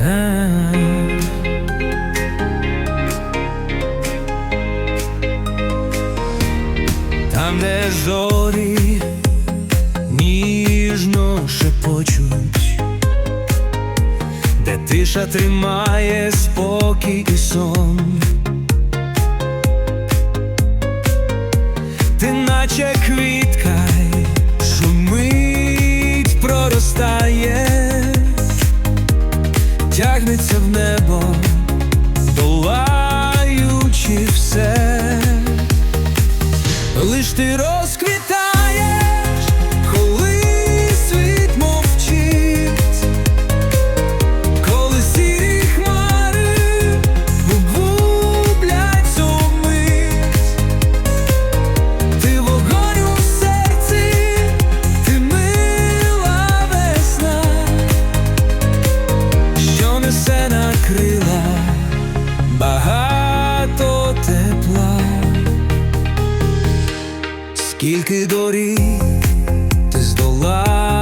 Е. Там, де зорі ніжно шепочуть, де тиша тримає спокій і сон, ти наче квітка шумить, проростає тягнеться в небо, скільки доріг ти здолала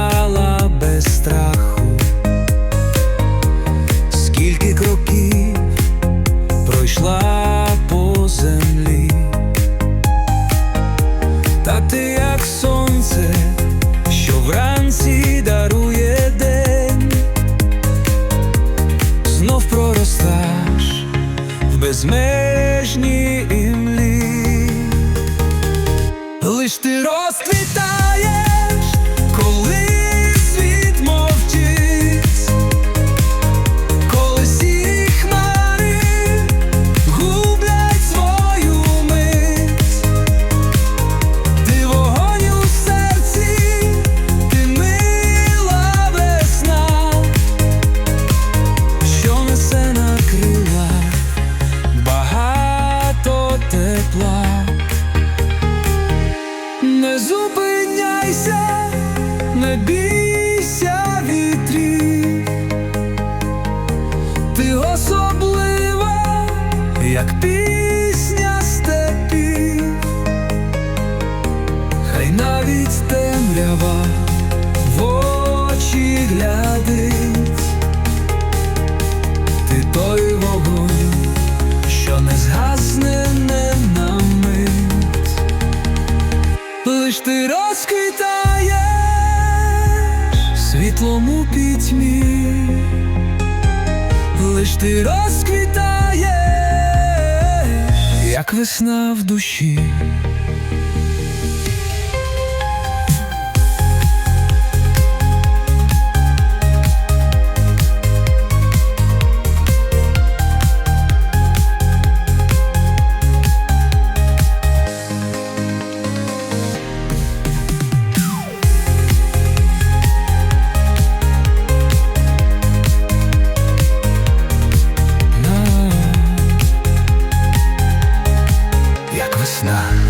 зупиняйся, не бійся вітрів, ти особлива, як пісня степів. Хай навіть темрява в очі глядить, лиш ти розквітаєш світлом у пітьмі, лиш ти розквітаєш, як весна в душі. Весна.